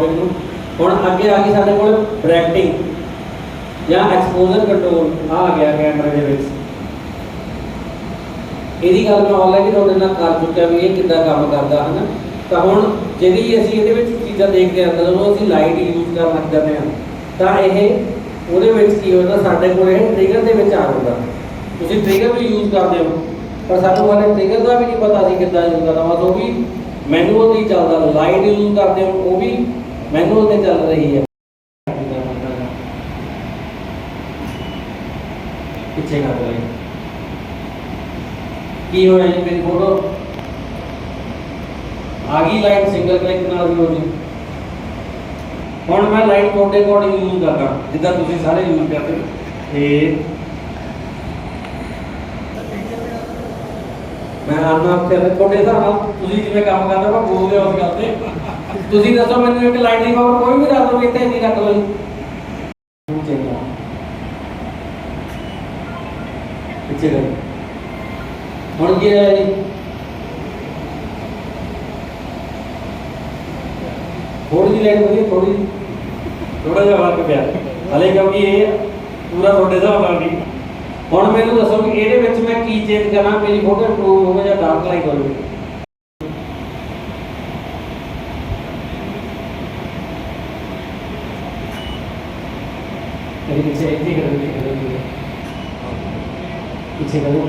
Topic ਨੂੰ ਹੁਣ ਅੱਗੇ ਆ ਗਈ ਸਾਡੇ ਕੋਲ ਬ੍ਰੈਕਟਿੰਗ ਜਾਂ ਐਕਸਪੋਜ਼ਰ ਕੰਟਰੋਲ ਆ ਗਿਆ ਕੈਮਰੇ ਦੇ ਵਿੱਚ। ਇਹਦੀ ਗੱਲ ਮੈਂ ਆਲਰੇਡੀ ਤੁਹਾਡੇ ਨਾਲ ਕਰ ਚੁੱਕਿਆ ਵੀ ਇਹ ਕਿੱਦਾਂ ਕੰਮ ਕਰਦਾ ਹੈ ਨਾ ਤਾਂ ਹੁਣ ਜਿਹੜੀ ਅਸੀਂ ਇਹਦੇ ਵਿੱਚ ਚੀਜ਼ਾਂ ਦੇਖਦੇ ਹਾਂ ਜਦੋਂ ਅਸੀਂ ਲਾਈਟ ਯੂਜ਼ ਕਰਨ ਲੱਗ ਜਾਂਦੇ ਹਾਂ। ਤਾਂ ਇਹ ਉਹਦੇ ਵਿੱਚ ਕੀ ਹੁੰਦਾ ਸਾਡੇ ਕੋਲ ਇਹ ਟ੍ਰਿਗਰ ਦੇ ਵਿੱਚ ਆ ਜਾਂਦਾ। ਤੁਸੀਂ ਟ੍ਰਿਗਰ ਵੀ ਯੂਜ਼ ਕਰਦੇ ਹੋ, ਪਰ ਸਾਨੂੰ ਹਾਲੇ ਟ੍ਰਿਗਰ ਦਾ ਵੀ ਨਹੀਂ ਪਤਾ ਸੀ ਕਿੱਦਾਂ ਯੂਜ਼ ਕਰਨਾ। ਬਸ ਉਹ ਵੀ ਮੈਨੂਅਲ ਚੱਲਦਾ। ਲਾਈਟ ਯੂਜ਼ ਕਰਦੇ ਹੋ, ਉਹ ਵੀ ਮੈਨੂਅਲ ਤੇ ਚੱਲ ਰਹੀ ਹੈ। ਪਿੱਛੇ ਕਰ ਲਈ ਕੀ ਹੋਇਆ ਜੀ, ਮੇਰੀ ਫੋਟੋ ਆ ਗਈ ਸਿੰਗਲ ਕਲਿੱਕ ਨਾਲ ਵੀ ਹੋ ਜੀ। ਹੁਣ ਮੈਂ ਲਾਈਟ ਤੁਹਾਡੇ ਅਕੋਰਡਿੰਗ ਯੂਜ਼ ਕਰਦਾ। ਜਿੱਦਾਂ ਤੁਸੀਂ ਸਾਰੇ ਯੂਜ਼ ਕਰਦੇ ਹੋ। ਤੇ ਮੈਂ ਆਨਾ ਉੱਤੇ ਤੁਹਾਡੇ ਹਿਸਾਬ ਤੁਸੀਂ ਜਿਵੇਂ ਕੰਮ ਕਰਦੇ ਹੋ ਮੈਂ ਬੋਲਦੇ ਹੋ ਉਸ ਗੱਲ ਤੇ। ਤੁਸੀਂ ਦੱਸੋ ਮੈਨੂੰ ਇੱਕ ਲਾਈਟ ਪਾਵਰ ਕੋਈ ਵੀ ਦੱਸ ਦਿਓ ਇੱਥੇ ਇੰਨੀ ਰੱਖ ਲਓ ਜੀ। ਚੰਗਾ ਪਿੱਛੇ ਕਰੋ। ਹੁਣ ਕੀ ਹੈ ਜੀ? ਥੋੜੀ ਜਿਹੀ ਲਾਈਟ ਵਧੀਆ ਥੋੜੀ ਥੋੜਾ ਜਿਹਾ ਫ਼ਰਕ ਪਿਆ। ਹਲੇ ਕਿਉਂਕਿ ਇਹ ਪੂਰਾ ਤੁਹਾਡੇ ਹਿਸਾਬ ਨਾਲ ਨਹੀਂ ਹੁਣ ਮੈਨੂੰ ਦੱਸੋ ਕਿ ਇਹਦੇ ਵਿੱਚ ਮੈਂ ਕੀ ਚੇਂਜ ਕਰਾਂ? ਮੇਰੀ ਫੋਟੋ ਇੰਪਰੂਵ ਹੋਵੇ ਜਾਂ ਡਾਰਕ ਲਾਈਟ ਹੋਵੇ। ਕਰੀ ਪਿੱਛੇ ਇੱਥੇ ਕਰੋ ਪਿੱਛੇ ਕਰੋ ਪਿੱਛੇ। ਕਰੋ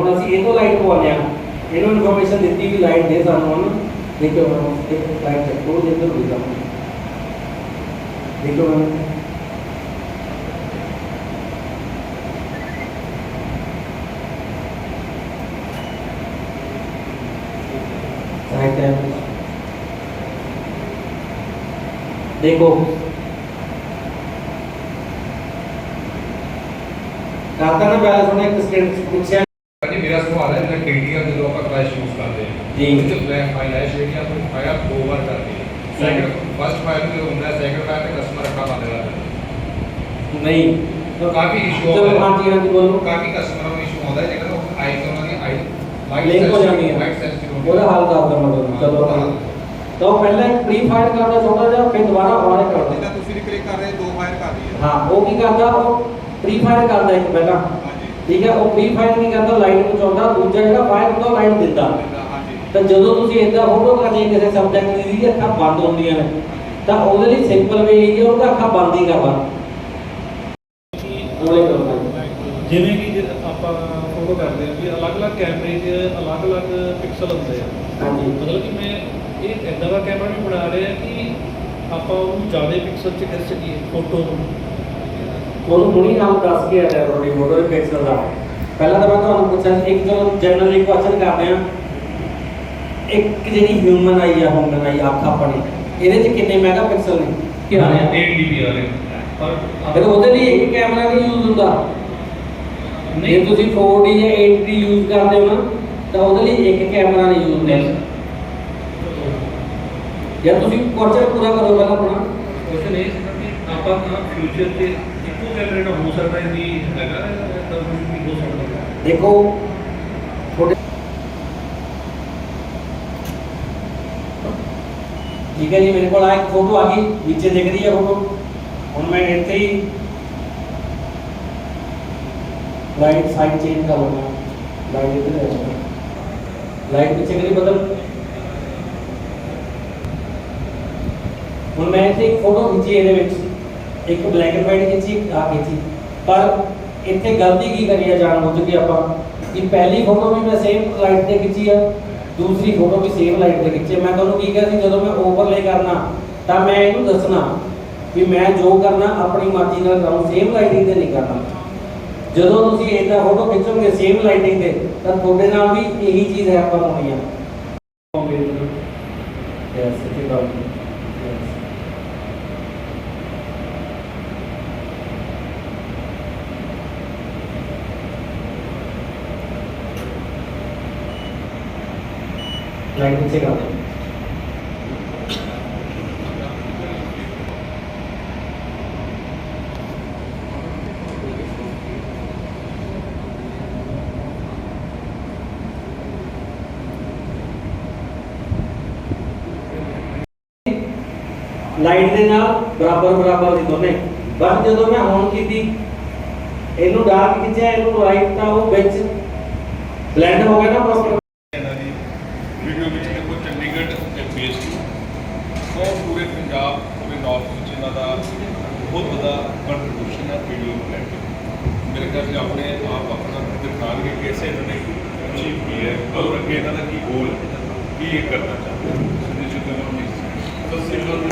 ਹੁਣ ਅਸੀਂ ਇਹ ਤੋਂ ਲਾਈਟ ਪਵਾਉਂਦੇ ਆ ਇਹਨੂੰ ਇਨਫੋਰਮੇਸ਼ਨ ਦਿੱਤੀ ਵੀ ਲਾਈਟ ਦੇ ਸਾਨੂੰ ਹੁਣ। ਦੇਖੋ ਹੁਣ ਇੱਕ ਲਾਈਟ ਚੱਕੋ ਜੇ ਇੱਧਰ ਹੋਈ ਜਾਵੇ ਦੇਖੋ ਹੁਣ। ਸਾਈਡ ਤੇ ਦੇਖੋ ਕਾਤਾ ਨਾ ਬੈਲੈਂਸ ਉਹਨੇ ਇੱਕ ਸਕਿੰਟ ਪੁੱਛਿਆ ਜੀ ਮੇਰਾ ਸਵਾਲ ਹੈ ਜਿਹੜਾ KDR ਜਦੋਂ ਆਪਾਂ ਫਲੈਸ਼ ਯੂਜ਼ ਕਰਦੇ ਹਾਂ ਜੀ। ਉਹਦੇ ਚ ਬਲੈਕ ਫਲੈਸ਼ ਜਿਹੜੀ ਆਪਾਂ ਫਾਇਰ ਦੋ ਵਾਰ ਕਰਦੇ ਹਾਂ ਸੈਕਿੰਡ ਫਸਟ ਫਾਇਰ ਜਦੋਂ ਹੁੰਦਾ ਹੈ ਸੈਕਿੰਡ ਫਾਇਰ ਤੇ ਕਸਟਮਰ ਅੱਖਾਂ ਬੰਦ ਕਰ ਦਿੰਦਾ ਨਹੀਂ ਹੈ ਕਾਫੀ ਇਸ਼ੂ ਚਲੋ ਆਉਂਦਾ ਹਾਂਜੀ ਹਾਂਜੀ ਬੋਲੋ ਕਾਫੀ ਕਸਟਮਰਾਂ ਨੂੰ ਇਸ਼ੂ ਆਉਂਦਾ ਹੈ ਜੇਕਰ ਉਹ ਆਈ ਤੇ ਉਹਨਾਂ ਦੀ ਆਈ ਲਿੰਕ ਹੋ ਜਾਂਦੀ ਹੈ ਲਾਈਟ ਸੈਂਸਿਟਿਵ ਉਹਦਾ ਹਾਲ ਦੱਸਦਾ ਮੈਂ ਤੁਹਾਨੂੰ ਚਲੋ ਤਾਂ ਉਹ ਪਹਿਲਾਂ ਇੱਕ ਪ੍ਰੀ ਫਾਇਰ ਕਰਦਾ ਛੋਟਾ ਜਿਹਾ ਫਿਰ ਦੁਬਾਰਾ ਆਨ ਕਰਦਾ? ਜਿੱਦਾਂ ਤੁਸੀਂ ਵੀ ਕਲਿੱਕ ਕਰ ਰਹੇ ਦੋ ਫਾਇਰ ਕਰ ਰਹੀ ਹੈ। ਹਾਂ ਉਹ ਕੀ ਕਰਦਾ? ਉਹ ਪ੍ਰੀ ਫਾਇਰ ਕਰਦਾ ਇੱਕ ਪਹਿਲਾਂ। ਹਾਂਜੀ। ਠੀਕ ਹੈ ਉਹ ਪ੍ਰੀ ਫਾਇਰ ਕੀ ਕਰਦਾ? ਲਾਈਟ ਨੂੰ ਚਾਹੁੰਦਾ ਦੂਜਾ ਜਿਹੜਾ ਫਾਇਰ ਹੁੰਦਾ ਲਾਈਟ ਦਿੰਦਾ। ਤਾਂ ਜਦੋਂ ਤੁਸੀਂ ਇਦਾਂ ਫੋਟੋ ਕਰਨੀ ਕਿਸੇ ਸਬਜੈਕਟ ਦੀ ਅੱਖਾਂ ਬੰਦ ਹੁੰਦੀਆਂ ਨੇ ਤਾਂ ਉਹਦੇ ਲਈ ਸਿੰਪਲ ਵੇ ਇਹ ਹੈ ਉਹਦਾ ਅੱਖਾਂ ਬੰਦ ਹੀ ਕਰਵਾ। ਉਹਲੇ ਕਰਨਾ ਜਿਵੇਂ ਕਿ ਜੇ ਆਪਾਂ ਫੋਟੋ ਕਰਦੇ ਹਾਂ ਵੀ ਅਲੱਗ-ਅਲੱਗ ਕੈਮਰੇ 'ਚ ਅਲੱਗ-ਅਲੱਗ ਪਿਕਸਲ ਹੁੰਦੇ ਆ। ਹਾਂਜੀ। ਮਤਲਬ ਕਿ ਮੈਂ ਇਹ ਇਦਾਂ ਦਾ ਕੈਮਰਾ ਵੀ ਬਣਾ ਰਿਹਾ ਕਿ ਆਪਾਂ ਉਹਨੂੰ ਜ਼ਿਆਦਾ ਪਿਕਸਲ 'ਚ ਕਰ ਸਕੀਏ ਫੋਟੋ ਨੂੰ। ਉਹਨੂੰ ਹੁਣੀ ਨਾਮ ਦੱਸ ਕੇ ਆਇਆ ਰੋਡੀ ਦੇ ਪਿਕਸਲ ਦਾ। ਪਹਿਲਾਂ ਤਾਂ ਮੈਂ ਤੁਹਾਨੂੰ ਪੁੱਛਿਆ ਸੀ ਇੱਕ ਚਲੋ ਜਨਰਲੀ ਕੁਐਸਚਨ ਕਰਦੇ ਆ ਇੱਕ ਜਿਹੜੀ ਹਿਊਮਨ ਆਈ ਆ ਹਿਊਮਨ ਆਈ ਅੱਖ ਆਪਣੀ ਇਹਦੇ 'ਚ ਕਿੰਨੇ ਮੈਗਾਪਿਕਸਲ ਨੇ? ਕੀ ਆ ਰਿਹਾ 8 dB ਆ ਰਹੇ ਪਰ ਅਗਰ ਉਹਦੇ ਲਈ ਇੱਕ ਕੈਮਰਾ ਨਹੀਂ ਯੂਜ਼ ਹੁੰਦਾ। ਜੇ ਤੁਸੀਂ 4D ਜਾਂ 8D ਯੂਜ਼ ਕਰਦੇ ਹੋ ਨਾ ਤਾਂ ਉਹਦੇ ਲਈ ਇੱਕ ਕੈਮਰਾ ਨਹੀਂ ਯੂਜ਼ ਹੁੰਦਾ। ਜਾਂ ਤੁਸੀਂ ਕੁਐਸਚਨ ਪੂਰਾ ਕਰੋ ਪਹਿਲਾਂ ਆਪਣਾ। ਕੁਐਸਚਨ ਇਹ ਸੀਗਾ ਕਿ ਆਪਾਂ ਨਾ ਫਿਊਚਰ 'ਚ ਇੱਕੋ ਕੈਮਰੇ ਨਾਲ ਹੋ ਸਕਦਾ ਇਹਦੀ ਹੈਗਾ ਤਾਂ ਵੀ ਹੋ ਸਕਦਾ ਦੇਖੋ ਤੁਹਾਡੇ ਠੀਕ ਹੈ ਜੀ ਮੇਰੇ ਕੋਲ ਆ ਇੱਕ ਫੋਟੋ ਆ ਗਈ ਨੀਚੇ ਦਿਖ ਰਹੀ ਹੈ ਫੋਟੋ ਹੁਣ ਮੈਂ ਇੱਥੇ ਹੀ ਲਾਈਟ ਸਾਈਡ ਚੇਂਜ ਕਰ ਲਵਾਂ ਲਾਈਟ ਪਿੱਛੇ ਕਰੀ ਬਦਲ। ਹੁਣ ਮੈਂ ਇੱਥੇ ਇੱਕ ਫੋਟੋ ਖਿੱਚੀ ਇਹਦੇ ਵਿੱਚ। ਇੱਕ ਬਲੈਕ ਐਂਡ ਵਾਈਟ ਖਿੱਚੀ ਆ ਖਿੱਚੀ। ਪਰ ਇੱਥੇ ਗਲਤੀ ਕੀ ਕਰੀ ਆ ਜਾਣ ਬੁੱਝ ਕੇ ਆਪਾਂ? ਕਿ ਪਹਿਲੀ ਫੋਟੋ ਵੀ ਮੈਂ ਸੇਮ ਲਾਈਟ ਤੇ ਖਿੱਚੀ ਆ, ਦੂਸਰੀ ਫੋਟੋ ਵੀ ਸੇਮ ਲਾਈਟ ਤੇ ਖਿੱਚੀ ਆ। ਮੈਂ ਤੁਹਾਨੂੰ ਕੀ ਕਿਹਾ ਸੀ, ਜਦੋਂ ਮੈਂ ਓਵਰਲੇ ਕਰਨਾ, ਤਾਂ ਮੈਂ ਇਹਨੂੰ ਦੱਸਣਾ ਵੀ ਮੈਂ ਜੋ ਕਰਨਾ, ਆਪਣੀ ਮਰਜ਼ੀ ਨਾਲ ਕਰਾਂ ਸੇਮ ਲਾਈਟਿੰਗ ਤੇ ਨਹੀਂ ਕਰਨਾ। ਜਦੋਂ ਤੁਸੀਂ ਇਦਾਂ ਫੋਟੋ ਖਿੱਚੋਗੇ ਸੇਮ ਲਾਈਟਿੰਗ ਤੇ, ਤਾਂ ਤੁਹਾਡੇ ਨਾਲ ਵੀ ਇਹੀ ਚੀਜ਼ ਹੈਪਨ ਹੋਣੀ ਆ yes it is out light ਪਿੱਛੇ ਕਰ ਦੇ ਲਾਈਟ ਦੇ ਨਾਲ ਬਰਾਬਰ ਬਰਾਬਰ ਦੀ ਦੋਨੇ ਬਟ ਜਦੋਂ ਮੈਂ ਔਨ ਕੀਤੀ, ਇਹਨੂੰ ਡਾਰਕ ਖਿੱਚਿਆ, ਇਹਨੂੰ ਲਾਈਟ ਤਾਂ ਉਹ ਵਿੱਚ ਬਲੈਂਡ ਹੋ ਗਿਆ ਨਾ ਪ੍ਰੋਪਰ ਇਹਨਾਂ ਦੀ ਵੀਡੀਓ ਵਿੱਚ ਦੇਖੋ ਚੰਡੀਗੜ੍ਹ ਤੇ ਫੇਸ ਟੂ ਉਹ ਪੂਰੇ ਪੰਜਾਬ, ਪੂਰੇ ਨਾਰਥ ਵਿੱਚ ਇਹਨਾਂ ਦਾ ਬਹੁਤ ਵੱਡਾ ਕੰਟਰੀਬਿਊਸ਼ਨ ਹੈ ਵੀਡੀਓ ਨੂੰ ਲੈ ਕੇ। ਮੇਰੇ ਖਿਆਲ 'ਚ ਆਪਣੇ ਆਪ ਆਪਣਾ ਦਿਖਾਣਗੇ ਕਿ ਇਸੇ ਇਹਨਾਂ ਨੇ ਅਚੀਵ ਕੀ ਹੈ ਔਰ ਅੱਗੇ ਇਹਨਾਂ ਦਾ ਕੀ ਗੋਲ ਹੈ, ਕੀ ਇਹ ਕਰਨਾ ਚਾਹੁੰਦੇ ਹਨ ਸਿੱਧੇ ਸਿੱਧੇ ਨਾਲ ਪਲੀਜ਼ ਸਤਿ ਸ੍ਰੀ ਅਕਾਲ ਜੀ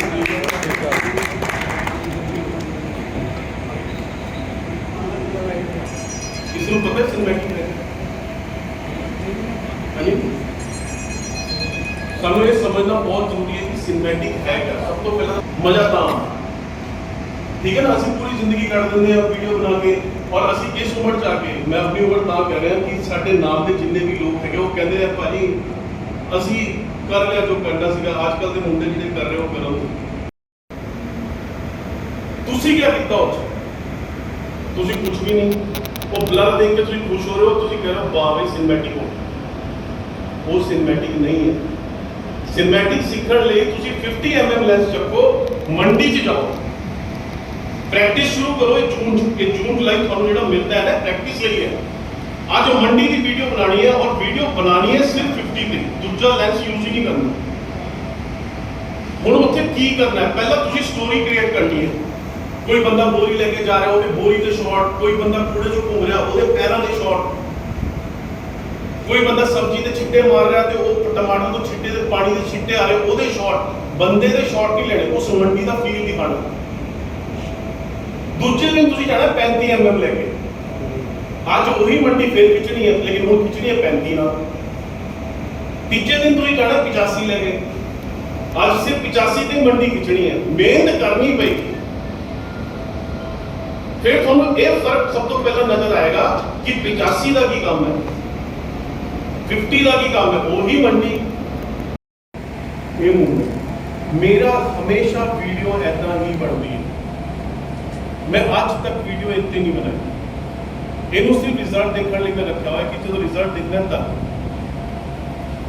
ਇਸ ਨੂੰ ਪਤਾ ਸਿਨਮੈਟਿਕ ਹੈ ਹਾਂਜੀ ਸਾਨੂੰ ਇਹ ਸਮਝਣਾ ਬਹੁਤ ਜ਼ਰੂਰੀ ਹੈ ਕਿ ਸਿਨਮੈਟਿਕ ਹੈ ਕਿਆ ਸਭ ਤੋਂ ਪਹਿਲਾਂ ਮਜ਼ਾ ਤਾਂ ਠੀਕ ਹੈ ਨਾ ਅਸੀਂ ਪੂਰੀ ਜ਼ਿੰਦਗੀ ਕੱਢ ਦਿੰਦੇ ਆ ਵੀਡੀਓ ਬਣਾ ਕੇ ਔਰ ਅਸੀਂ ਇਸ ਉਮਰ ਚ ਆ ਕੇ ਮੈਂ ਆਪਣੀ ਉਮਰ ਤਾਂ ਕਹਿ ਰਿਹਾ ਕਿ ਸਾਡੇ ਨਾਲ ਦੇ ਜਿੰਨੇ ਵੀ ਲੋਕ ਹੈਗੇ ਉਹ ਕਹਿੰਦੇ ਆ ਭਾਜੀ ਅਸੀਂ ਕਰ ਲਿਆ ਜੋ ਕਰਨਾ ਸੀਗਾ ਅੱਜ ਕੱਲ ਦੇ ਮੁੰਡੇ ਜਿਹੜੇ ਕਰ ਰਹੇ ਹੋ ਕਰੋ ਤੁਸੀਂ ਕੀ ਕੀਤਾ ਉਸ ਤੁਸੀਂ ਕੁਝ ਵੀ ਨਹੀਂ ਉਹ ਬਲਰ ਦੇਖ ਕੇ ਤੁਸੀਂ ਖੁਸ਼ ਹੋ ਰਹੇ ਹੋ, ਤੁਸੀਂ ਕਹਿ ਰਹੇ ਹੋ, ਵਾਹ ਬਈ ਸਿਨਮੈਟਿਕ ਹੋ ਉਹ ਸਿਨਮੈਟਿਕ ਨਹੀਂ ਹੈ। ਸਿਨਮੈਟਿਕ ਸਿੱਖਣ ਲਈ ਤੁਸੀਂ 50 mm ਲੈਂਸ ਚੱਕੋ, ਮੰਡੀ 'ਚ ਜਾਓ। ਪ੍ਰੈਕਟਿਸ ਸ਼ੁਰੂ ਕਰੋ, ਇਹ ਜੂਨ ਇਹ ਜੂਨ ਜੁਲਾਈ ਤੁਹਾਨੂੰ ਜਿਹੜਾ ਮਿਲਦਾ ਹੈ ਨਾ ਪ੍ਰੈਕਟਿਸ ਲਈ ਹੈ। ਅੱਜ ਮੰਡੀ ਦੀ ਵੀਡੀਓ ਬਣਾਣੀ ਹੈ ਔਰ ਵੀਡੀਓ ਬਣਾਣੀ ਹੈ ਸਿਰਫ 50 ਤੇ। ਦੂਜਾ ਲੈਂਸ ਯੂਜ਼ ਹੀ ਨਹੀਂ ਕਰਨਾ। ਹੁਣ ਉੱਥੇ ਕੀ ਕਰਨਾ ਹੈ? ਪਹਿਲਾਂ ਤੁਸੀਂ ਸਟੋਰੀ ਕ੍ਰੀਏਟ ਕਰਨੀ ਹੈ। ਕੋਈ ਬੰਦਾ ਬੋਰੀ ਲੈ ਕੇ ਜਾ ਰਿਹਾ, ਉਹਦੇ ਬੋਰੀ ਦੇ ਸ਼ਾਟ ਕੋਈ ਬੰਦਾ ਕੂੜੇ 'ਚੋਂ ਘੁੰਮ ਰਿਹਾ, ਉਹਦੇ ਪੈਰਾਂ ਦੇ ਸ਼ਾਟ ਕੋਈ ਬੰਦਾ ਸਬਜ਼ੀ ਦੇ ਛਿੱਟੇ ਮਾਰ ਰਿਹਾ ਤੇ ਉਹ ਟਮਾਟਰ ਤੋਂ ਛਿੱਟੇ ਦੇ ਪਾਣੀ ਦੇ ਛਿੱਟੇ ਆ ਰਹੇ, ਉਹਦੇ ਸ਼ਾਟ ਬੰਦੇ ਦੇ ਸ਼ਾਟ ਨਹੀਂ ਲੈਣੇ ਉਸ ਮੰਡੀ ਦਾ ਫੀਲ ਦਿਖਾਣਾ ਦੂਜੇ ਦਿਨ ਤੁਸੀਂ ਜਾਣਾ 35 ਐਮਐਮ ਲੈ ਕੇ। ਅੱਜ ਉਹੀ ਮੰਡੀ ਫੇਰ ਖਿੱਚਣੀ ਹੈ, ਲੇਕਿਨ ਹੁਣ ਖਿੱਚਣੀ ਹੈ 35 ਨਾਲ। ਤੀਜੇ ਦਿਨ ਤੁਸੀਂ ਜਾਣਾ 85 ਲੈ ਕੇ। ਅੱਜ ਸਿਰਫ 85 ਤੇ ਮੰਡੀ ਖਿੱਚਣੀ ਹੈ। ਮਿਹਨਤ ਕਰਨੀ ਪਏਗੀ ਫਿਰ ਤੁਹਾਨੂੰ ਇਹ ਫ਼ਰਕ ਸਭ ਤੋਂ ਪਹਿਲਾਂ ਨਜ਼ਰ ਆਏਗਾ ਕਿ 85 ਦਾ ਕੀ ਕੰਮ ਹੈ 50 ਦਾ ਕੀ ਕੰਮ ਹੈ, ਉਹੀ ਮੰਡੀ। ਇਹ ਮੂਵ ਮੇਰਾ ਹਮੇਸ਼ਾ ਵੀਡੀਓ ਐਦਾਂ ਹੀ ਬਣਦੀ ਹੈ। ਮੈਂ ਅੱਜ ਤੱਕ ਵੀਡੀਓ ਇੱਥੇ ਨਹੀਂ ਬਣਾਈ। ਇਹਨੂੰ ਸਿਰਫ ਰਿਜ਼ਲਟ ਦੇਖਣ ਲਈ ਮੈਂ ਰੱਖਿਆ ਹੋਇਆ ਕਿ ਜਦੋਂ ਰਿਜ਼ਲਟ ਦਿਖਣਾ ਤਾਂ।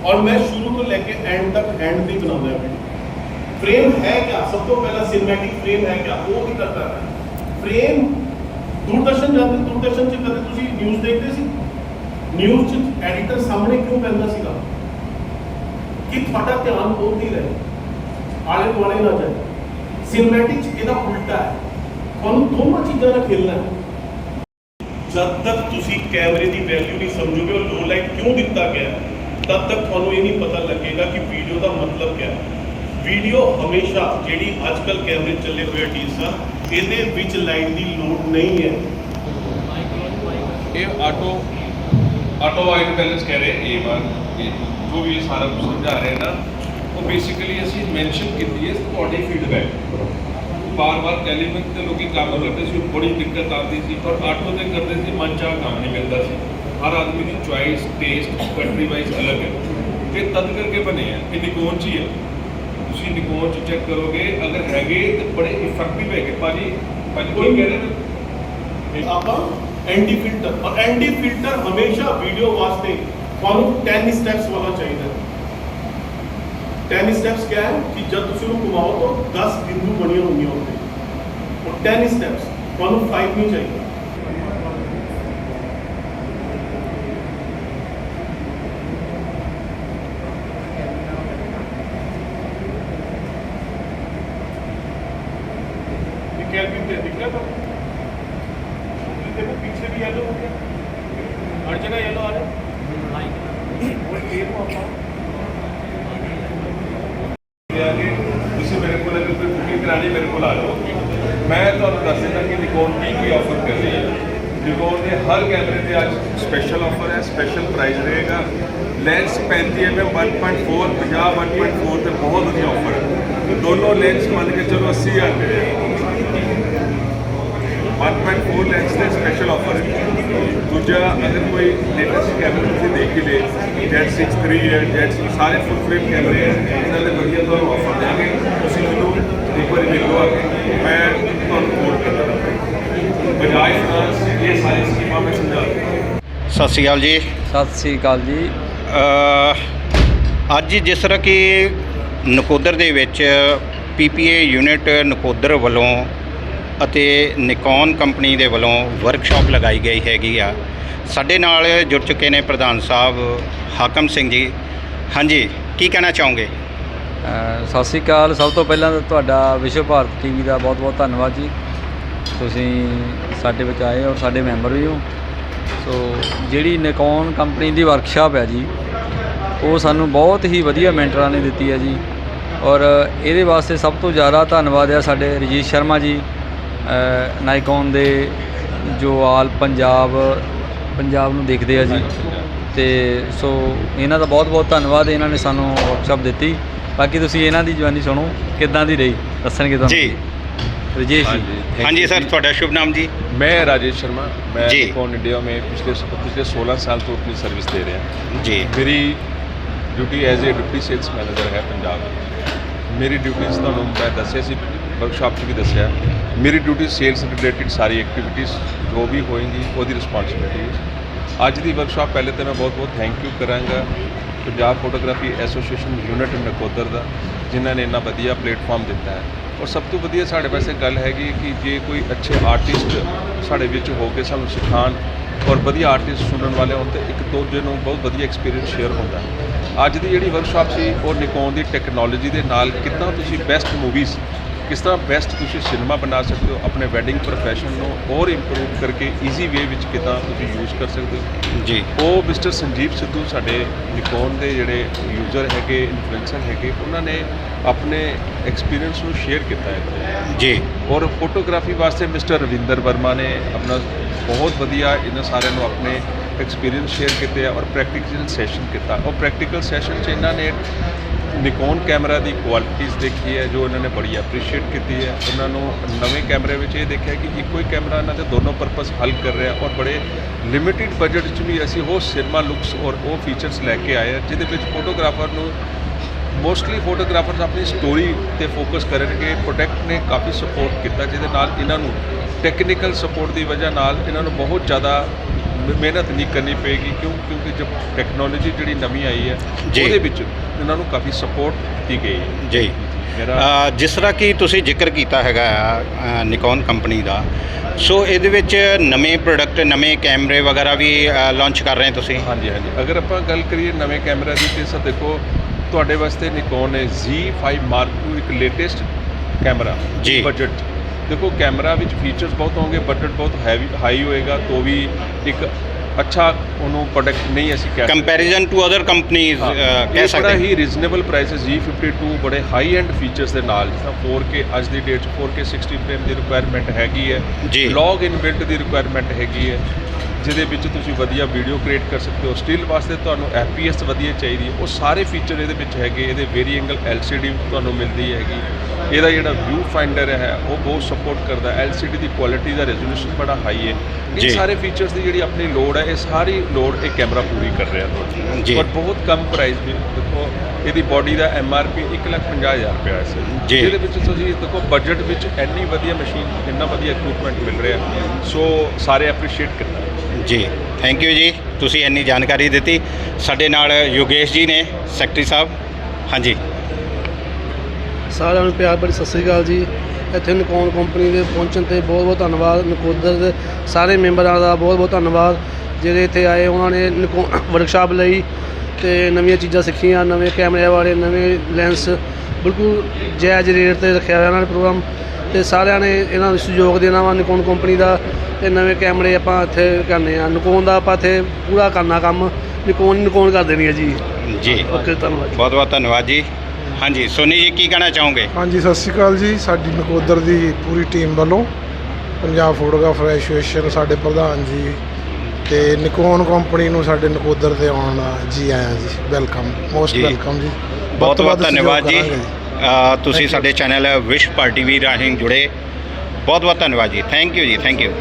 ਔਰ ਮੈਂ ਸ਼ੁਰੂ ਤੋਂ ਲੈ ਕੇ ਐਂਡ ਤੱਕ ਐਂਡ ਤੇ ਬਣਾਉਂਦਾ ਵੀਡੀਓ ਫਰੇਮ ਹੈ ਕਿਆ? ਸਭ ਤੋਂ ਪਹਿਲਾਂ ਸਿਨੇਮੈਟਿਕ ਫਰੇਮ ਹੈ ਕਿਆ? ਉਹ ਹੀ ਕਰਦਾ ਹੈ ਫਰੇਮ ਦੂਰਦਰਸ਼ਨ ਜਾਂਦੇ ਦੂਰਦਰਸ਼ਨ ਚ ਕਦੇ ਤੁਸੀਂ ਨਿਊਜ਼ ਦੇਖਦੇ ਸੀ? ਨਿਊਜ਼ ਚ ਐਡੀਟਰ ਸਾਹਮਣੇ ਕਿਉਂ ਪੈਂਦਾ ਸੀਗਾ? ਕਿ ਤੁਹਾਡਾ ਧਿਆਨ ਉੱਥੇ ਹੀ ਰਹੇ। ਆਲੇ ਦੁਆਲੇ ਨਾ ਜਾਏ। ਸਿਨੇਮੈਟਿਕ ਚ ਇਹਦਾ ਉਲਟਾ ਹੈ। ਤੁਹਾਨੂੰ ਦੋਨੋਂ ਚੀਜ਼ਾਂ ਨਾਲ ਖੇਲਣਾ ਹੈ। ਜਦ ਤੱਕ ਤੁਸੀਂ ਕੈਮਰੇ ਦੀ ਵੈਲਿਊ ਨਹੀਂ ਸਮਝੋਗੇ, ਉਹ ਲੋ ਲਾਈਟ ਕਿਉਂ ਦਿੱਤਾ ਗਿਆ ਤਦ ਤੱਕ ਤੁਹਾਨੂੰ ਇਹ ਨਹੀਂ ਪਤਾ ਲੱਗੇਗਾ ਕਿ ਵੀਡੀਓ ਦਾ ਮਤਲਬ ਕੀ ਹੈ। ਵੀਡੀਓ ਹਮੇਸ਼ਾ ਜਿਹੜੀ ਅੱਜਕੱਲ ਕੈਮਰੇ ਚੱਲੇ ਹੋਏ ਡੀਸਾ ਇਹਦੇ ਵਿੱਚ ਲਾਈਟ ਦੀ ਲੋੜ ਨਹੀਂ ਹੈ। ਇਹ ਆਟੋ ਆਟੋ ਵਾਈਟ ਬੈਲੈਂਸ ਕਹਿ ਰਹੇ ਏ ਵਾਰ ਜੋ ਵੀ ਇਹ ਸਾਰਾ ਕੁਝ ਸਮਝਾ ਰਹੇ ਨਾ, ਉਹ ਬੇਸਿਕਲੀ ਅਸੀਂ ਮੈਂਸ਼ਨ ਕੀਤੀ ਹੈ ਤੁਹਾਡੀ ਫੀਡਬੈਕ ਬਾਰ-ਬਾਰ ਟੈਲੀਵਿਜ਼ਨ ਤੇ ਲੋਕੀ ਕੰਮ ਕਰਦੇ ਸੀ ਬੜੀ ਦਿੱਕਤ ਆਉਂਦੀ ਸੀ, ਪਰ ਆਟੋ ਤੇ ਕਰਦੇ ਸੀ, ਮਨ ਚਾਹ ਕੰਮ ਨਹੀਂ ਮਿਲਦਾ ਸੀ। ਹਰ ਆਦਮੀ ਦੀ ਚੁਆਇਸ ਟੇਸਟ ਕੰਟਰੀ ਵਾਈਜ਼ ਅਲੱਗ ਹੈ। ਇਹ ਤਦ ਕਰਕੇ ਬਣੇ ਆ, ਇਹ ਨਿਕੋਨ ਚ ਹੀ ਹੈ। ਤੁਸੀਂ ਨਿਕੋਨ ਚ ਚੈੱਕ ਕਰੋਗੇ, ਅਗਰ ਹੈਗੇ, ਤੇ ਬੜੇ ਇਫੈਕਟਿਵ ਹੈਗੇ। ਭਾਜੀ ਭਾਜੀ, ਕੀ ਕਹਿ ਰਹੇ ਨੇ ਆਪਾਂ ਐਂਟੀ ਫਿਲਟਰ ਔਰ ਐਂਟੀ ਫਿਲਟਰ ਹਮੇਸ਼ਾ ਵੀਡੀਓ ਵਾਸਤੇ ਤੁਹਾਨੂੰ 10 ਸਟੈਪਸ ਵਾਲਾ ਚਾਹੀਦਾ ਹੈ। 10 ਸਟੈਪਸ ਕਿਆ ਹੈ? ਕਿ ਜਦ ਤੁਸੀਂ ਉਹਨੂੰ ਘੁਮਾਓ ਤਾਂ 10 ਬਿੰਦੂ ਬਣੀਆਂ ਹੋਣਗੀਆਂ ਉੱਤੇ ਉਹ 10 ਸਟੈਪਸ ਤੁਹਾਨੂੰ 5 ਨਹੀਂ ਚਾਹੀਦਾ। ਸਪੈਸ਼ਲ ਪ੍ਰਾਈਸ ਰਹੇਗਾ ਲੈਂਸ 35 mm 1.4 50 1.4 ਤੇ ਬਹੁਤ ਵਧੀਆ ਆਫਰ ਹੈ ਦੋਨੋਂ ਲੈਂਸ ਮੰਨ ਕੇ ਚਲੋ 80000 ਦੇ 1.4 ਲੈਂਸ ਦੇ ਸਪੈਸ਼ਲ ਆਫਰ ਹੈ ਦੂਜਾ ਅਗਰ ਕੋਈ ਲੇਟੈਸਟ ਕੈਮਰਾ ਤੁਸੀਂ ਦੇਖ ਕੇ ਲੈ Z63 ਹੈ Z ਸਾਰੇ ਫੁੱਲ ਫਰੇਮ ਕੈਮਰੇ ਹੈ ਇਹਨਾਂ ਦੇ ਵਧੀਆ ਤੁਹਾਨੂੰ ਆਫਰ ਦੇਣਗੇ ਤੁਸੀਂ ਮੈਨੂੰ ਇੱਕ ਵਾਰੀ ਮਿਲੋ ਆ ਕੇ ਮੈਂ ਤੁਹਾਨੂੰ ਕੋਡ ਕਰ ਦਾਂਗਾ ਬਜਾਜ ਫਾਈਨਾਂਸ ਇਹ ਸਾਰੀ ਸਕੀਮਾਂ ਮੈਂ ਸਮਝਾ ਦੂੰਗਾ ਸਤਿ ਸ਼੍ਰੀ ਅਕਾਲ ਜੀ ਸਤਿ ਸ੍ਰੀ ਅਕਾਲ ਜੀ। ਅ, ਅੱਜ ਜਿਸ ਤਰ੍ਹਾਂ ਕਿ ਨਕੋਦਰ ਦੇ ਵਿੱਚ ਪੀਪੀਏ ਯੂਨਿਟ ਨਕੋਦਰ ਵੱਲੋਂ ਅਤੇ ਨਿਕੋਨ ਕੰਪਨੀ ਦੇ ਵੱਲੋਂ ਵਰਕਸ਼ਾਪ ਲਗਾਈ ਗਈ ਹੈਗੀ ਆ। ਸਾਡੇ ਨਾਲ ਜੁੜ ਚੁੱਕੇ ਨੇ ਪ੍ਰਧਾਨ ਸਾਹਿਬ ਹਾਕਮ ਸਿੰਘ ਜੀ। ਹਾਂਜੀ ਕੀ ਕਹਿਣਾ ਚਾਹੋਗੇ? ਸਤਿ ਸ਼੍ਰੀ ਅਕਾਲ। ਸਭ ਤੋਂ ਪਹਿਲਾਂ ਤਾਂ ਤੁਹਾਡਾ ਵਿਸ਼ਵ ਭਾਰਤ ਟੀਵੀ ਦਾ ਬਹੁਤ-ਬਹੁਤ ਧੰਨਵਾਦ ਜੀ। ਤੁਸੀਂ ਸਾਡੇ ਵਿੱਚ ਆਏ ਔਰ ਸਾਡੇ ਮੈਂਬਰ ਵੀ ਹੋ। ਸੋ ਜਿਹੜੀ ਨਿਕੋਨ ਕੰਪਨੀ ਦੀ ਵਰਕਸ਼ਾਪ ਹੈ ਜੀ, ਉਹ ਸਾਨੂੰ ਬਹੁਤ ਹੀ ਵਧੀਆ ਮੈਂਟਰਾਂ ਨੇ ਦਿੱਤੀ ਹੈ ਜੀ। ਔਰ ਇਹਦੇ ਵਾਸਤੇ ਸਭ ਤੋਂ ਜ਼ਿਆਦਾ ਧੰਨਵਾਦ ਹੈ ਸਾਡੇ ਰਜੀਤ ਸ਼ਰਮਾ ਜੀ ਨਾਈਕੋਨ ਦੇ ਜੋ ਆਲ ਪੰਜਾਬ ਪੰਜਾਬ ਨੂੰ ਦੇਖਦੇ ਆ ਜੀ। ਤੇ ਸੋ ਇਹਨਾਂ ਦਾ ਬਹੁਤ ਬਹੁਤ ਧੰਨਵਾਦ, ਇਹਨਾਂ ਨੇ ਸਾਨੂੰ ਵਰਕਸ਼ਾਪ ਦਿੱਤੀ। ਬਾਕੀ ਤੁਸੀਂ ਇਹਨਾਂ ਦੀ ਜਵਾਨੀ ਸੁਣੋ, ਕਿੱਦਾਂ ਦੀ ਰਹੀ? ਦੱਸਣਗੇ ਤੁਹਾਨੂੰ। ਜੀ। ਰਜੇਸ਼ ਜੀ thank ਹਾਂਜੀ you ਸਰ जी। ਤੁਹਾਡਾ ਸ਼ੁਭ ਨਾਮ ਜੀ मैं राजेश शर्मा मैं जी। निकॉन इंडिया में पिछले पिछले 16 साल तो अपनी सर्विस दे रहे हैं ਜੀ ਮੇਰੀ duty as a deputy sales manager ਹੈ ਪੰਜਾਬ ਮੇਰੀ ਡਿਊਟੀਜ਼ ਤੁਹਾਨੂੰ ਮੈਂ ਦੱਸਿਆ ਸੀ ਵਰਕਸ਼ਾਪ 'ਚ ਵੀ ਦੱਸਿਆ ਮੇਰੀ ਡਿਊਟੀ ਸੇਲਸ ਰਿਲੇਟਡ ਸਾਰੀ ਐਕਟੀਵਿਟੀਜ਼ ਜੋ ਵੀ ਹੋਏਗੀ ਉਹਦੀ ਰਿਸਪੌਂਸਿਬਿਲਿਟੀ ਹੈ ਅੱਜ ਦੀ ਵਰਕਸ਼ਾਪ ਪਹਿਲੇ ਤਾਂ ਮੈਂ ਬਹੁਤ ਬਹੁਤ ਥੈਂਕ ਯੂ ਕਰਾਂਗਾ Punjab photography association unit Nakodar ਦਾ ਜਿਨ੍ਹਾਂ ਨੇ ਇੰਨਾ ਵਧੀਆ ਪਲੇਟਫਾਰਮ ਦਿੱਤਾ ਹੈ ਔਰ ਸਭ ਤੋਂ ਵਧੀਆ ਸਾਡੇ ਪਾਸੇ ਗੱਲ ਹੈਗੀ ਕਿ ਜੇ ਕੋਈ ਅੱਛੇ ਆਰਟਿਸਟ ਸਾਡੇ ਵਿੱਚ ਹੋ ਕੇ ਸਾਨੂੰ ਸਿਖਾਉਣ ਔਰ ਵਧੀਆ ਆਰਟਿਸਟ ਸੁਣਨ ਵਾਲੇ ਹੋਣ, ਤੇ ਇੱਕ ਦੂਜੇ ਨੂੰ ਬਹੁਤ ਵਧੀਆ ਐਕਸਪੀਰੀਅੰਸ ਸ਼ੇਅਰ ਹੁੰਦਾ ਅੱਜ ਦੀ ਜਿਹੜੀ ਵਰਕਸ਼ਾਪ ਸੀ, ਉਹ ਨਿਕੋਨ ਦੀ ਟੈਕਨੋਲੋਜੀ ਦੇ ਨਾਲ ਕਿੱਦਾਂ ਤੁਸੀਂ ਬੈਸਟ ਮੂਵੀਜ਼ ਕਿਸ ਤਰ੍ਹਾਂ ਬੈਸਟ ਤੁਸੀਂ ਸਿਨੇਮਾ ਬਣਾ ਸਕਦੇ ਹੋ ਆਪਣੇ ਵੈਡਿੰਗ ਪ੍ਰੋਫੈਸ਼ਨ ਨੂੰ ਹੋਰ ਇੰਪਰੂਵ ਕਰਕੇ ਈਜ਼ੀ ਵੇ ਵਿੱਚ ਕਿੱਦਾਂ ਤੁਸੀਂ ਯੂਜ਼ ਕਰ ਸਕਦੇ ਹੋ? ਜੀ। ਉਹ ਮਿਸਟਰ ਸੰਜੀਵ ਸਿੱਧੂ ਸਾਡੇ ਨਿਕੋਨ ਦੇ ਜਿਹੜੇ ਯੂਜ਼ਰ ਹੈਗੇ ਇਨਫਲੂਐਂਸਰ ਹੈਗੇ ਉਹਨਾਂ ਨੇ ਆਪਣੇ ਐਕਸਪੀਰੀਅੰਸ ਨੂੰ ਸ਼ੇਅਰ ਕੀਤਾ ਹੈ ਜੀ। ਔਰ ਫੋਟੋਗ੍ਰਾਫੀ ਵਾਸਤੇ ਮਿਸਟਰ ਰਵਿੰਦਰ ਵਰਮਾ ਨੇ ਆਪਣਾ ਬਹੁਤ ਵਧੀਆ ਇਹਨਾਂ ਸਾਰਿਆਂ ਨੂੰ ਆਪਣੇ ਐਕਸਪੀਰੀਅੰਸ ਸ਼ੇਅਰ ਕੀਤੇ ਆ ਔਰ ਪ੍ਰੈਕਟੀਕਲ ਸੈਸ਼ਨ ਕੀਤਾ। ਉਹ ਪ੍ਰੈਕਟੀਕਲ ਸੈਸ਼ਨ 'ਚ ਇਹਨਾਂ ਨੇ ਨਿਕੋਨ ਕੈਮਰਾ ਦੀ ਕੁਆਲਿਟੀਜ਼ ਦੇਖੀ ਹੈ, ਜੋ ਇਹਨਾਂ ਨੇ ਬੜੀ ਐਪਰੀਸ਼ੀਏਟ ਕੀਤੀ ਹੈ। ਉਹਨਾਂ ਨੂੰ ਨਵੇਂ ਕੈਮਰੇ ਵਿੱਚ ਇਹ ਦੇਖਿਆ ਕਿ ਇੱਕੋ ਹੀ ਕੈਮਰਾ ਇਹਨਾਂ ਦੇ ਦੋਨੋਂ ਪਰਪਸ ਹੱਲ ਕਰ ਰਿਹਾ ਔਰ ਬੜੇ ਲਿਮਿਟਿਡ ਬਜਟ 'ਚ ਵੀ ਅਸੀਂ ਉਹ ਸਿਨੇਮਾ ਲੁੱਕਸ ਔਰ ਉਹ ਫੀਚਰਸ ਲੈ ਕੇ ਆਏ ਆ ਜਿਹਦੇ ਵਿੱਚ ਫੋਟੋਗ੍ਰਾਫਰ ਨੂੰ ਮੋਸਟਲੀ ਫੋਟੋਗ੍ਰਾਫਰਸ ਆਪਣੀ ਸਟੋਰੀ ਤੇ ਫੋਕਸ ਕਰਨਗੇ ਪ੍ਰੋਡਕਟ ਨੇ ਕਾਫੀ ਸਪੋਰਟ ਕੀਤਾ, ਜਿਹਦੇ ਨਾਲ ਇਹਨਾਂ ਨੂੰ ਟੈਕਨੀਕਲ ਸਪੋਰਟ ਦੀ ਵਜ੍ਹਾ ਨਾਲ ਇਹਨਾਂ ਨੂੰ ਬਹੁਤ ਜ਼ਿਆਦਾ ਮ- ਮਿਹਨਤ ਨਹੀਂ ਕਰਨੀ ਪਏਗੀ ਕਿਉਂ? ਕਿਉਂਕਿ ਜਦ ਟੈਕਨੋਲੋਜੀ ਜਿਹੜੀ ਨਵੀਂ ਆਈ ਹੈ ਜੀ। ਉਹਦੇ ਵਿੱਚ ਇਹਨਾਂ ਨੂੰ ਕਾਫੀ ਸਪੋਰਟ ਦਿੱਤੀ ਗਈ ਹੈ। ਜੀ। ਮੇਰਾ ਅ, ਜਿਸ ਤਰ੍ਹਾਂ ਕਿ ਤੁਸੀਂ ਜ਼ਿਕਰ ਕੀਤਾ ਹੈਗਾ ਨਿਕੋਨ ਕੰਪਨੀ ਦਾ ਸੋ ਇਹਦੇ ਵਿੱਚ ਨਵੇਂ ਪ੍ਰੋਡਕਟ ਨਵੇਂ ਕੈਮਰੇ ਵਗੈਰਾ ਵੀ ਲਾਂਚ ਕਰ ਰਹੇ ਹੋ ਤੁਸੀਂ? ਹਾਂਜੀ ਹਾਂਜੀ। ਅਗਰ ਆਪਾਂ ਗੱਲ ਕਰੀਏ ਨਵੇਂ ਕੈਮਰਾ ਦੀ ਤੇ ਸਰ ਦੇਖੋ ਤੁਹਾਡੇ ਵਾਸਤੇ ਨਿਕੋਨ ਨੇ Z5 Mark II ਇੱਕ ਲੇਟੈਸਟ ਕੈਮਰਾ ਜੀ। ਬਜਟ ਦੇਖੋ ਕੈਮਰਾ ਵਿੱਚ ਫੀਚਰਸ ਬਹੁਤ ਹੋਣਗੇ ਬਜਟ ਬਹੁਤ ਹੈਵੀ ਹਾਈ ਹੋਏਗਾ ਤੋਂ ਵੀ ਇੱਕ ਅੱਛਾ ਉਹਨੂੰ ਪ੍ਰੋਡਕਟ ਨਹੀਂ ਅਸੀਂ ਕਹਿ ਸਕਦੇ ਕੰਪੈਰੀਜ਼ਨ ਟੂ ਅਦਰ ਕੰਪਨੀਜ਼ ਹਾਂ, ਕਹਿ ਸਕਦੇ ਬੜਾ ਹਾਂ। ਰੀਜ਼ਨੇਬਲ ਪ੍ਰਾਈਸ ਹੈ G52 ਬੜੇ ਹਾਈ ਐਂਡ ਫੀਚਰਸ ਦੇ ਨਾਲ ਤਰ੍ਹਾਂ 4K ਅੱਜ ਦੀ ਡੇਟ 'ਚ 4K 60 ਫਰੇਮ ਦੀ ਰਿਕੁਆਇਰਮੈਂਟ ਹੈਗੀ ਹੈ। ਲੌਗ ਇਨ ਬਿਲਟ ਦੀ ਰਿਕੁਆਇਰਮੈਂਟ ਹੈਗੀ ਹੈ ਜਿਹਦੇ ਵਿੱਚ ਤੁਸੀਂ ਵਧੀਆ ਵੀਡੀਓ ਕ੍ਰੀਏਟ ਕਰ ਸਕਦੇ ਹੋ। ਸਟਿਲ ਵਾਸਤੇ ਤੁਹਾਨੂੰ FPS ਵਧੀਆ ਚਾਹੀਦੀ ਹੈ। ਉਹ ਸਾਰੇ ਫੀਚਰ ਇਹਦੇ ਵਿੱਚ ਹੈਗੇ। ਇਹਦੇ ਵੇਰੀ ਐਂਗਲ LCD ਤੁਹਾਨੂੰ ਮਿਲਦੀ ਹੈਗੀ। ਇਹਦਾ ਜਿਹੜਾ ਵਿਊ ਫਾਈਂਡਰ ਹੈ ਉਹ ਬਹੁਤ ਸਪੋਰਟ ਕਰਦਾ LCD ਦੀ ਕੁਆਲਿਟੀ ਦਾ ਰੈਜ਼ੋਲੂਸ਼ਨ ਬੜਾ ਹਾਈ ਹੈ। ਇਹ ਸਾਰੇ ਫੀਚਰਸ ਦੀ ਜਿਹੜੀ ਆਪਣੀ ਲੋਡ ਹੈ ਇਹ ਸਾਰੀ ਲੋਡ ਇਹ ਕੈਮਰਾ ਪੂਰੀ ਕਰ ਰਿਹਾ ਤੁਹਾਡੀ ਜੀ। ਔਰ ਬਹੁਤ ਕਮ ਪ੍ਰਾਈਸ ਵੀ। ਦੇਖੋ ਇਹਦੀ ਬਾਡੀ ਦਾ ਐਮ ਆਰ ਪੀ 150000 ਰੁਪਏ ਹੈ ਸਰ ਜੀ। ਜਿਹਦੇ ਵਿੱਚ ਤੁਸੀਂ ਦੇਖੋ ਬਜਟ ਵਿੱਚ ਇੰਨੀ ਵਧੀਆ ਮਸ਼ੀਨ ਇੰਨਾ ਵਧੀਆ ਇਕਵਿਪਮੈਂਟ ਮਿਲ ਰਿਹਾ ਸੋ ਸਾਰੇ ਐਪਰੀਸ਼ੀਏਟ ਕਰਨਾ। ਜੀ। ਥੈਂਕ ਯੂ ਜੀ। ਤੁਸੀਂ ਇੰਨੀ ਜਾਣਕਾਰੀ ਦਿੱਤੀ। ਸਾਡੇ ਨਾਲ ਯੋਗੇਸ਼ ਜੀ ਨੇ ਸੈਕਟਰੀ ਸਾਹਿਬ। ਹਾਂਜੀ। ਸਾਰਿਆਂ ਨੂੰ ਪਿਆਰ ਭਰੀ ਸਤਿ ਸ੍ਰੀ ਅਕਾਲ ਜੀ। ਇੱਥੇ ਨਕੋਨ ਕੰਪਨੀ ਦੇ ਪਹੁੰਚਣ ਤੇ ਬਹੁਤ ਬਹੁਤ ਧੰਨਵਾਦ। ਨਕੋਦਰ ਦੇ ਸਾਰੇ ਮੈਂਬਰਾਂ ਦਾ ਬਹੁਤ ਬਹੁਤ ਧੰਨਵਾਦ। ਜਿਹੜੇ ਇੱਥੇ ਆਏ, ਉਹਨਾਂ ਨੇ ਨਿਕੋ ਵਰਕਸ਼ਾਪ ਲਈ ਤੇ ਨਵੀਆਂ ਚੀਜ਼ਾਂ ਸਿੱਖੀਆਂ, ਨਵੇਂ ਕੈਮਰਿਆਂ ਵਾਲੇ, ਨਵੇਂ ਲੈਂਸ ਬਿਲਕੁਲ ਜਾਇਜ਼ ਰੇਟ ਤੇ ਰੱਖਿਆ ਹੋਇਆ ਉਹਨਾਂ ਨੇ ਪ੍ਰੋਗਰਾਮ ਤੇ ਸਾਰਿਆਂ ਨੇ ਇਹਨਾਂ ਨੂੰ ਸਹਿਯੋਗ ਦੇਣਾ ਵਾ ਨਿਕੋਨ ਕੰਪਨੀ ਦਾ ਤੇ ਨਵੇਂ ਕੈਮਰੇ ਆਪਾਂ ਇੱਥੇ ਕਰਨੇ ਆ। ਨਿਕੋਨ ਦਾ ਆਪਾਂ ਇੱਥੇ ਪੂਰਾ ਕਰਨਾ ਕੰਮ। ਨਿਕੋਨ ਨਿਕੋਨ ਕਰ ਦੇਣੀ ਹੈ ਜੀ। ਜੀ। ਓਕੇ ਧੰਨਵਾਦ ਬਹੁਤ ਬਹੁਤ ਧੰਨਵਾਦ ਜੀ। ਹਾਂਜੀ ਸੋਨੀ ਜੀ ਕੀ ਕਹਿਣਾ ਚਾਹੋਗੇ? ਹਾਂਜੀ ਸਤਿ ਸ਼੍ਰੀ ਅਕਾਲ ਜੀ। ਸਾਡੀ ਨਕੋਦਰ ਦੀ ਪੂਰੀ ਟੀਮ ਵੱਲੋਂ ਪੰਜਾਬ ਫੋਟੋਗ੍ਰਾਫਰ ਐਸੋਸੀਏਸ਼ਨ ਸਾਡੇ ਪ੍ਰਧਾਨ ਜੀ ਤੇ ਨਿਕੋਨ ਕੰਪਨੀ ਨੂੰ ਸਾਡੇ ਨਕੋਦਰ ਤੇ ਆਉਣ ਦਾ ਜੀ ਆਇਆਂ ਜੀ। Welcome most. ਵੈਲਕਮ ਜੀ। ਬਹੁਤ ਬਹੁਤ ਧੰਨਵਾਦ ਜੀ। ਤੁਸੀਂ. ਸਾਡੇ ਚੈਨਲ ਵਿਸ਼ ਪਾਰਟੀ ਵੀ ਰਾਹੀਂ ਜੁੜੇ। ਬਹੁਤ ਬਹੁਤ ਧੰਨਵਾਦ ਜੀ। ਥੈਂਕ ਯੂ ਜੀ ਥੈਂਕ ਯੂ